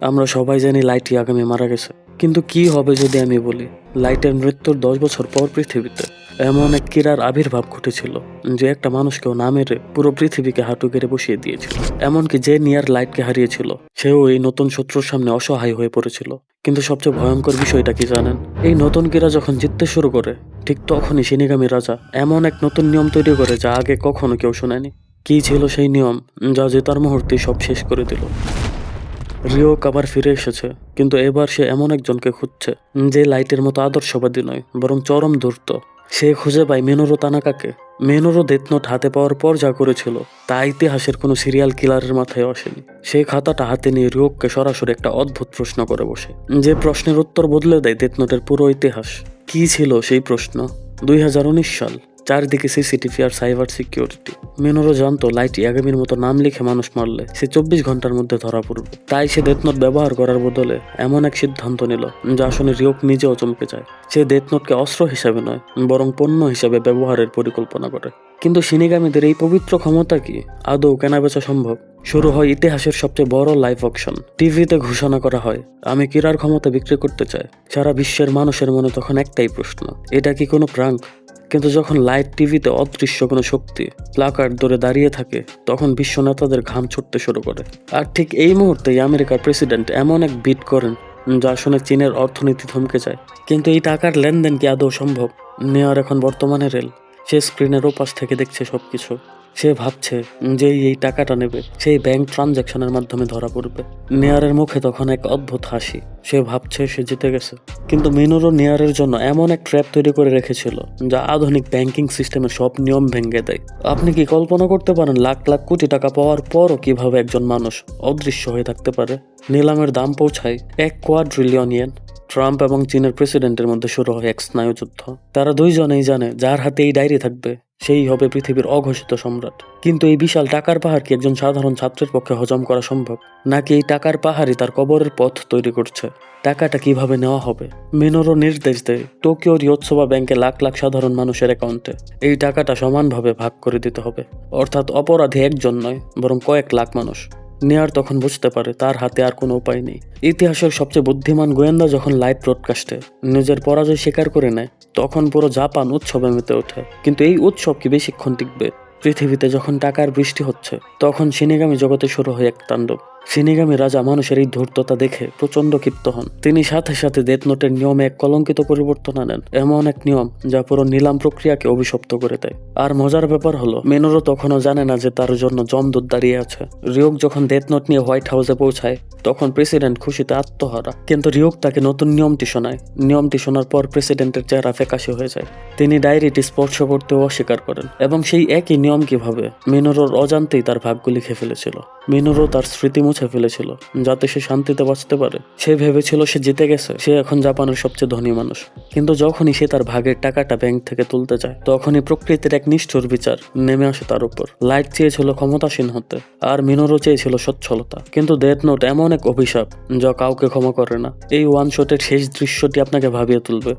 আমরা সবাই জানি লাইটি আগামী মারা গেছে। কিন্তু কি হবে যদি আমি বলি, লাইটের মৃত্যুর দশ বছর পর পৃথিবীতে এমন এক কিরার আবির্ভাব ঘটেছিল যে একটা মানুষকেও না মেরে পুরো পৃথিবীকে হাঁটু গেড়ে বসিয়ে দিয়েছিল। এমনকি যে নিয়ার লাইটকে হারিয়েছিল, সেও এই নতুন শত্রুর সামনে অসহায় হয়ে পড়েছিল। কিন্তু সবচেয়ে ভয়ঙ্কর বিষয়টা কি জানেন? এই নতুন কিরা যখন জিততে শুরু করে, ঠিক তখনই সিনিগামী রাজা এমন এক নতুন নিয়ম তৈরি করে যা আগে কখনো কেউ শোনেনি। কি ছিল সেই নিয়ম, যা জেতার মুহূর্তে সব শেষ করে দিল। রিওক আবার ফিরে এসেছে, কিন্তু এবার সে এমন একজনকে খুঁজছে, যে লাইটের মতো আদর্শবাদী নয়, বরং চরম ধূর্ত। সে খুঁজে পায় মেনুরো তানাকাকে। মেনুরো ডেথনোট হাতে পাওয়ার পর যা করেছিল, তা ইতিহাসের কোনো সিরিয়াল কিলারের মাথায় আসেনি। সেই খাতাটা হাতে নিয়ে রিওককে সরাসরি একটা অদ্ভুত প্রশ্ন করে বসে। যে প্রশ্নের উত্তর বদলে দেয় ডেথনোটের পুরো ইতিহাস। কি ছিল সেই প্রশ্ন? দুই হাজার উনিশ সাল। চারদিকে সিসিটিভি আর সাইবার সিকিউরিটি। মেনুরও জানতো, লাইটি আগামীর মতো নাম লিখে মানুষ মারলে সে চব্বিশ ঘণ্টার মধ্যে ধরা পড়বে। তাই সে ডেথনোট ব্যবহার করার বদলে এমন এক সিদ্ধান্ত নিল, যা শুনে রিওক নিজেও চমকে যায়। সে ডেথনোটকে অস্ত্র হিসাবে নয়, বরং পণ্য হিসাবে ব্যবহারের পরিকল্পনা করে। কিন্তু সিনিগামীদের এই পবিত্র ক্ষমতা কি? আদৌ কেনাবেচা সম্ভব? শুরু হয় ইতিহাসের সবচেয়ে বড় লাইভ অকশন টিভিতে ঘোষণা করা হয়, আমি কিরার ক্ষমতা বিক্রি করতে চাই। সারা বিশ্বের মানুষের মনে তখন একটাই প্রশ্ন, এটা কি কোনো প্রাঙ্ক কিন্তু যখন লাইভ টিভিতে অদৃশ্য কোনো শক্তি প্লাকার ধরে দাঁড়িয়ে থাকে, তখন বিশ্ব নেতাদের ঘাম ছুটতে শুরু করে। আর ঠিক এই মুহূর্তেই আমেরিকার প্রেসিডেন্ট এমন এক বিট করেন, যা শুনে চীনের অর্থনীতি থমকে যায়। কিন্তু এই টাকার লেনদেন কি আদৌ সম্ভব? নেওয়ার এখন বর্তমানে রেল। সে স্ক্রিনের ওপাশ থেকে দেখছে সবকিছু। সে ভাবছে যে এই টাকাটা নেবে। সেই ব্যাংক ট্রানজ্যাকশনের মাধ্যমে ধরা পড়বে। নেয়ারের মুখে তখন এক অদ্ভুত হাসি। সে ভাবছে সে জিতে গেছে। কিন্তু মিনুরও নেয়ারের জন্য এমন এক ট্র্যাপ তৈরি করে রেখেছিল, যা আধুনিক ব্যাংকিং সিস্টেমের সব নিয়ম ভেঙে দেয়। আপনি কি কল্পনা করতে পারেন লাখ লাখ কোটি টাকা পাওয়ার পরও কীভাবে একজন মানুষ অদৃশ্য হয়ে থাকতে পারে? নিলামের দাম পৌঁছায় এক কোয়াড্রিলিয়ন ইয়েন ট্রাম্প এবং চীনের প্রেসিডেন্টের মধ্যে শুরু হয় এক স্নায়ুযুদ্ধ। তারা দুইজনেই জানে যার হাতে এই ডায়েরি থাকবে। সেই হবে পৃথিবীর অঘোষিত সম্রাট। কিন্তু এই বিশাল টাকার পাহাড় কি একজন সাধারণ ছাত্রের পক্ষে হজম করা সম্ভব? নাকি এই টাকার পাহাড়ই তার কবরের পথ তৈরি করছে? টাকাটা কীভাবে নেওয়া হবে? মিনোরও নির্দেশ দেয়, টোকিও রিয়োৎসবা ব্যাংকে লাখ লাখ সাধারণ মানুষের অ্যাকাউন্টে। এই টাকাটা সমানভাবে ভাগ করে দিতে হবে। অর্থাৎ অপরাধী একজন নয়, বরং কয়েক লাখ মানুষ। নেয়ার তখন বুঝতে পারে, তার হাতে আর কোনো উপায় নেই। ইতিহাসের সবচেয়ে বুদ্ধিমান গোয়েন্দা যখন লাইভ ব্রডকাস্টে নিজের পরাজয় স্বীকার করে নেয়, তখন পুরো জাপান উৎসবে মেতে ওঠে। কিন্তু এই উৎসব কি বেশিক্ষণ টিকবে? পৃথিবীতে যখন টাকার বৃষ্টি হচ্ছে, তখন সিনেগামী জগতে শুরু হয় এক তাণ্ডব। সিনেগামী রাজা মানুষের এই ধূর্ততা দেখে প্রচণ্ড ক্ষিপ্ত হন। তিনি সাথে সাথে ডেথ নোটের নিয়মে এক কলঙ্কিত পরিবর্তন আনেন। এমন এক নিয়ম যা পুরো নিলাম প্রক্রিয়াকে অভিশপ্ত করে দেয়। আর মজার ব্যাপার হলো মেনুরও তখনও জানে না যে তার জন্য জমদূত দাঁড়িয়ে আছে। রিওক যখন ডেথ নোট নিয়ে হোয়াইট হাউসে পৌঁছায়, তখন প্রেসিডেন্ট খুশিতে আত্মহারা। কিন্তু রিওক তাকে নতুন নিয়মটি শোনায়। নিয়মটি শোনার পর প্রেসিডেন্টের চেহারা ফ্যাকাশে হয়ে যায়। তিনি ডায়েরিটি স্পর্শ করতেও অস্বীকার করেন এবং সেই একই নিয়ম কীভাবে মিনুরোর অজান্তেই তার ভাগ্য লিখে ফেলেছিল। মিনুরো তার স্মৃতি মুছে ফেলেছিল, যাতে সে শান্তিতে বাঁচতে পারে। সে ভেবেছিল সে জিতে গেছে, সে এখন জাপানের সবচেয়ে ধনী মানুষ। কিন্তু যখনই সে তার ভাগের টাকাটা ব্যাংক থেকে তুলতে যায়, তখনই প্রকৃতির এক নিষ্ঠুর বিচার নেমে আসে তার উপর। লাইট চেয়েছিল ক্ষমতাসীন হতে, আর মিনোরও চেয়েছিল সচ্ছলতা। কিন্তু ডেথ নোট এমন এক অভিশাপ, যা কাউকে ক্ষমা করে না। এই ওয়ান শটের শেষ দৃশ্যটি আপনাকে ভাবিয়ে তুলবে।